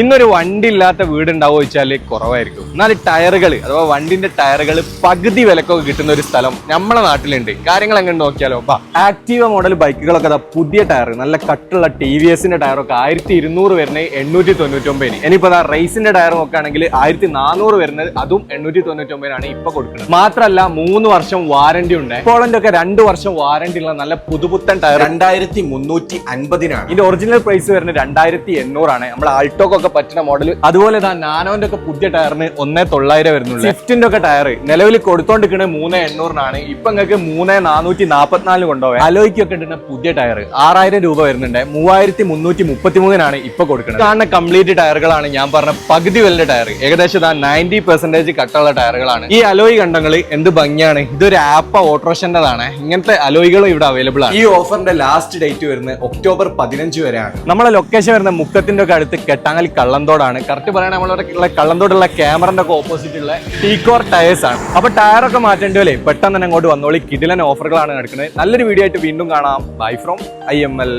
ഇന്നൊരു വണ്ടി ഇല്ലാത്ത വീട് ഉണ്ടാവോ വെച്ചാൽ കുറവായിരിക്കും. എന്നാൽ ടയറുകൾ അഥവാ വണ്ടിന്റെ ടയറുകൾ പകുതി വിലക്കൊക്കെ കിട്ടുന്ന ഒരു സ്ഥലം നമ്മളെ നാട്ടിലുണ്ട്. കാര്യങ്ങൾ എങ്ങനെ നോക്കിയാലോ? ബാ ആക്റ്റീവ മോഡൽ ബൈക്കുകളൊക്കെ അതാ പുതിയ ടയർ നല്ല കട്ടുള്ള ടി വി എസിന്റെ ടയറൊക്കെ ആയിരത്തി ഇരുന്നൂറ് വരുന്നത് എണ്ണൂറ്റി തൊണ്ണൂറ്റി ഒമ്പതിന് ഇനിയിപ്പോ ദാ റേസിന്റെ ടയർ നോക്കുകയാണെങ്കിൽ ആയിരത്തി നാനൂറ് വരുന്നത് അതും എണ്ണൂറ്റി തൊണ്ണൂറ്റി ഒമ്പതിനാണ് ഇപ്പൊ കൊടുക്കുന്നത്. മാത്രമല്ല മൂന്ന് വർഷം വാറന്റി ഉണ്ട്. പോളന്റെ ഒക്കെ രണ്ട് വർഷം വാറന്റി ഉള്ള നല്ല പുതുപുത്തൻ ടയർ രണ്ടായിരത്തി മുന്നൂറ്റി അൻപതിനാണ് ഇതിന്റെ ഒറിജിനൽ പ്രൈസ് വരുന്നത് രണ്ടായിരത്തി എണ്ണൂറാണ് നമ്മൾ ആൾട്ടോക്കൊക്കെ പറ്റുന്ന മോഡൽ അതുപോലെ തന്നെ നാനോന്റെ ഒക്കെ പുതിയ ടയറിന് ഒന്നേ തൊള്ളായിരം വരുന്നുള്ളൂ. സ്വിഫ്റ്റിന്റെ ഒക്കെ ടയർ നിലവിൽ കൊടുത്തോണ്ടിരിക്കുന്നത് മൂന്ന് എണ്ണൂറിനാണ്. ഇപ്പൊ നിങ്ങൾക്ക് മൂന്ന് നാനൂറ്റി നാപ്പത്തിനാലിന് കൊണ്ടുപോകാം അലോയ്ക്കൊക്കെ ഇടുന്ന പുതിയ ടയർ ആറായിരം രൂപ വരുന്നുണ്ട്. മൂവായിരത്തി മുന്നൂറ്റി മുപ്പത്തി മൂന്നിനാണ് ഇപ്പൊ കൊടുക്കുന്നത് കാരണം കംപ്ലീറ്റ് ടയറുകളാണ് ഞാൻ പറഞ്ഞ പകുതി വലിയ ടയർ ഏകദേശം നയന്റി പെർസെന്റേജ് കട്ടുള്ള ടയറുകളാണ് ഈ അലോയ് കണ്ടങ്ങൾ എന്ത് ഭംഗിയാണ്. ഇതൊരു ആപ്പ ഓട്ടോറിക്ഷന്റെതാണ്. ഇങ്ങനത്തെ അലോയികളും ഇവിടെ അവൈലബിൾ ആണ്. ഈ ഓഫറിന്റെ ലാസ്റ്റ് ഡേറ്റ് വരുന്നത് ഒക്ടോബർ പതിനഞ്ച് വരെയാണ്. നമ്മളെ ലൊക്കേഷൻ വരുന്ന മുക്കത്തിന്റെ ഒക്കെ അടുത്ത് കെട്ടാങ്ങൽ കള്ളന്തോടാണ്. കറക്റ്റ് പറയാൻ നമ്മളിവിടെ കള്ളന്തോടുള്ള ക്യാമറന്റെ ഒക്കെ ഓപ്പോസിറ്റ് ഉള്ള ടീക്കോർ ടയേഴ്സ് ആണ്. അപ്പൊ ടയറൊക്കെ മാറ്റേണ്ടി വല്ലേ പെട്ടെന്ന് തന്നെ അങ്ങോട്ട് വന്നോളി. കിടിലൻ ഓഫറുകളാണ് നടക്കുന്നത്. നല്ലൊരു വീഡിയോ ആയിട്ട് വീണ്ടും കാണാം. Bye from I M L